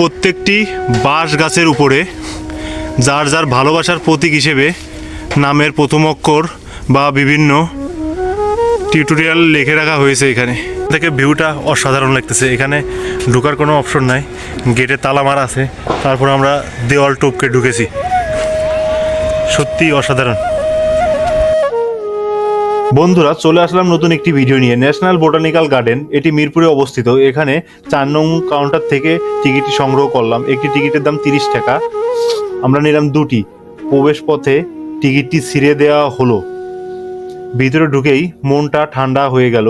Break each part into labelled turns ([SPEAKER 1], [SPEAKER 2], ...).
[SPEAKER 1] প্রত্যেকটি বাঁশ গাছের উপরে যার যার ভালোবাসার প্রতীক হিসেবে নামের প্রথম অক্ষর বা বিভিন্ন টিউটোরিয়াল লিখে রাখা হয়েছে এখানে। থেকে ভিউটা অসাধারণ লাগতেছে। এখানে ঢোকার কোনো অপশন নাই। গেটে তালা মারা আছে। তারপর আমরা দেওয়াল টপকে ঢুকেছি। সত্যি অসাধারণ। বন্ধুরা, চলে আসলাম নতুন একটি ভিডিও নিয়ে। ন্যাশনাল বোটানিক্যাল গার্ডেন এটি মিরপুরে অবস্থিত। এখানে চার নং কাউন্টার থেকে টিকিটটি সংগ্রহ করলাম। একটি টিকিটের দাম তিরিশ টাকা। আমরা নিলাম দুটি। প্রবেশ পথে টিকিটটি ছিঁড়ে দেওয়া হলো। ভিতরে ঢুকেই মনটা ঠান্ডা হয়ে গেল।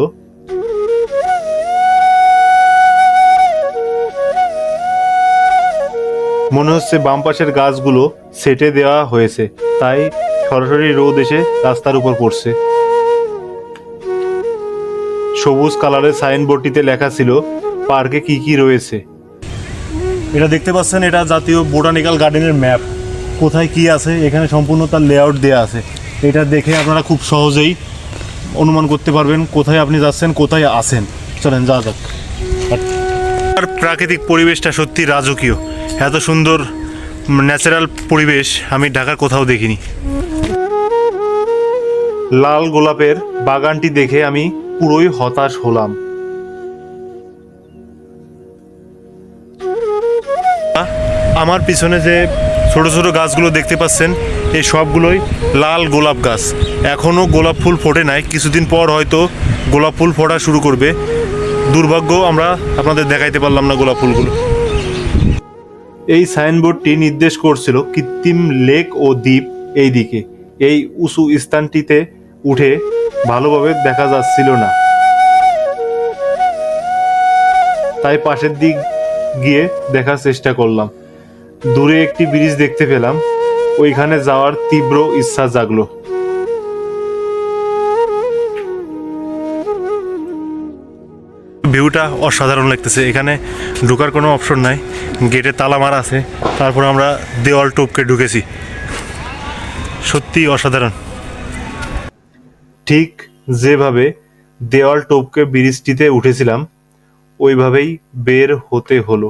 [SPEAKER 1] মনে হচ্ছে বাম পাশের গাছগুলো সেটে দেওয়া হয়েছে। তাই সরাসরি রোদ এসে রাস্তার উপর পড়ছে। সবুজ কালারের সাইনবোর্ডটিতে লেখা ছিল পার্কে কি কি রয়েছে? এটা দেখতে পাচ্ছেন এটা জাতীয় বোটানিক্যাল গার্ডেনের ম্যাপ। কোথায় কি আছে এখানে সম্পূর্ণ তার লেআউট দেওয়া আছে। এটা দেখে আপনারা খুব সহজেই অনুমান করতে পারবেন কোথায় আপনি যাচ্ছেন কোথায় আছেন। চলেন যা যাক। আর প্রাকৃতিক পরিবেশটা সত্যি রাজকীয়। এত সুন্দর ন্যাচারাল পরিবেশ আমি ঢাকার কোথাও দেখিনি। লাল গোলাপের বাগানটি দেখে আমি পুরোই হতাশ হলাম। আমার পিছনে যে ছোট ছোট গাছগুলো দেখতে পাচ্ছেন, এই সবগুলোই লাল গোলাপ গাছ। এখনও গোলাপ ফুল ফোটে নাই, কিছুদিন পর হয়তো গোলাপ ফুল ফোটা শুরু করবে। দুর্ভাগ্য আমরা আপনাদের দেখাইতে পারলাম না গোলাপ ফুলগুলো। এই সাইনবোর্ডটি নির্দেশ করছিল কৃত্রিম লেক ও দ্বীপ এই দিকে এই উঁচু স্থানটিতে উঠে ভালোভাবে দেখা যাচ্ছিল না। তাই পাশের দিক গিয়ে দেখার চেষ্টা করলাম। দূরে একটি ব্রিজ দেখতে পেলাম। ওইখানে যাওয়ার তীব্র ইচ্ছা জাগলো। ভিউটা অসাধারণ লাগতেছে। এখানে ঢোকার কোনো অপশন নাই। গেটে তালা মারা আছে। তারপর আমরা দেওয়াল টপকে ঢুকেছি। সত্যি অসাধারণ। ঠিক যেভাবে দেওয়াল টপকে ব্রিজটিতে উঠেছিলাম, ওইভাবেই বের হতে হলো।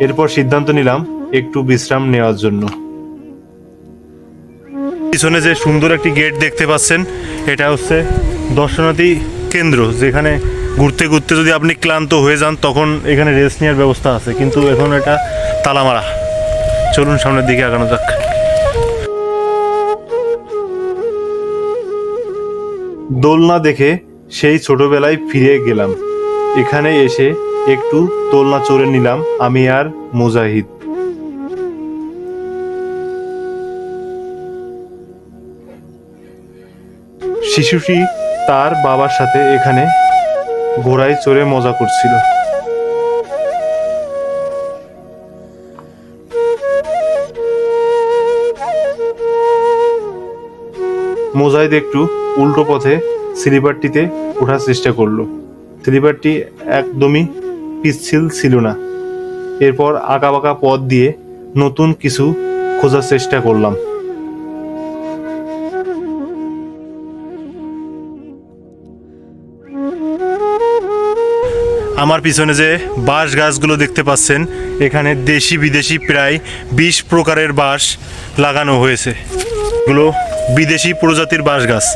[SPEAKER 1] এরপর সিদ্ধান্ত নিলাম একটু বিশ্রাম নেওয়ার জন্য। পিছনে যে সুন্দর একটি গেট দেখতে পাচ্ছেন, এটা হচ্ছে দর্শনার্থী কেন্দ্র, যেখানে ঘুরতে ঘুরতে যদি আপনি ক্লান্ত হয়ে যান, তখন এখানে রেস্ট নেওয়ার ব্যবস্থা আছে। কিন্তু এখন এটা তালামারা। চলুন সামনের দিকে আগানো যাক। দোলনা দেখে সেই ছোটবেলায় ফিরে গেলাম। এখানে এসে একটু দোলনা চড়ে নিলাম আমি আর মুজাহিদ। শিশুটি তার বাবার সাথে এখানে ঘোড়ায় চড়ে মজা করছিল। মোজাহিদ একটু উল্টো পথে স্লিপারটিতে ওঠার চেষ্টা করল। স্লিপারটি একদমই পিচ্ছিল ছিল না। এরপর আঁকাবাঁকা পথ দিয়ে নতুন কিছু খোঁজার চেষ্টা করলাম। আমার পিছনে যে বাঁশ গাছগুলো দেখতে পাচ্ছেন, এখানে দেশি বিদেশি প্রায় বিশ প্রকারের বাঁশ লাগানো হয়েছে। এগুলো বিদেশি প্রজাতির বাঁশ গাছ।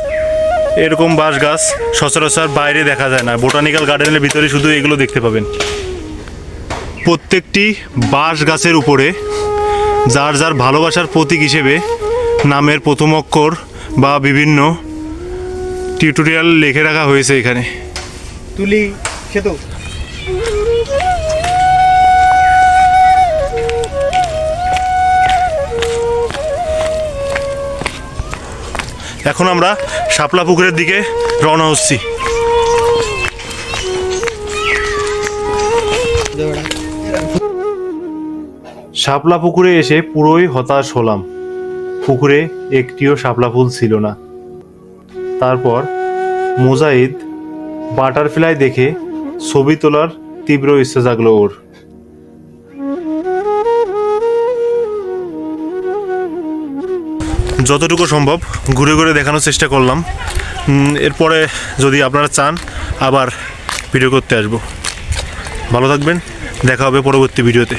[SPEAKER 1] এরকম বাঁশ গাছ সচরাচর বাইরে দেখা যায় না। বোটানিক্যাল গার্ডেনের ভিতরে শুধু এগুলো দেখতে পাবেন। প্রত্যেকটি বাঁশ গাছের উপরে যার যার ভালোবাসার প্রতীক হিসেবে নামের প্রথম অক্ষর বা বিভিন্ন টিউটোরিয়াল লিখে রাখা হয়েছে এখানে।
[SPEAKER 2] তুলি খেত
[SPEAKER 1] এখন আমরা শাপলা পুকুরের দিকে রওনা হচ্ছি। শাপলা পুকুরে এসে পুরোই হতাশ হলাম। পুকুরে একটিও শাপলা ফুল ছিল না। তারপর মুজাহিদ বাটারফ্লাই দেখে ছবি তোলার তীব্র ইচ্ছা জাগলো ওর। যতটুকু সম্ভব ঘুরে ঘুরে দেখানোর চেষ্টা করলাম। এরপরে যদি আপনারা চান, আবার ভিডিও করতে আসব। ভালো থাকবেন, দেখা হবে পরবর্তী ভিডিওতে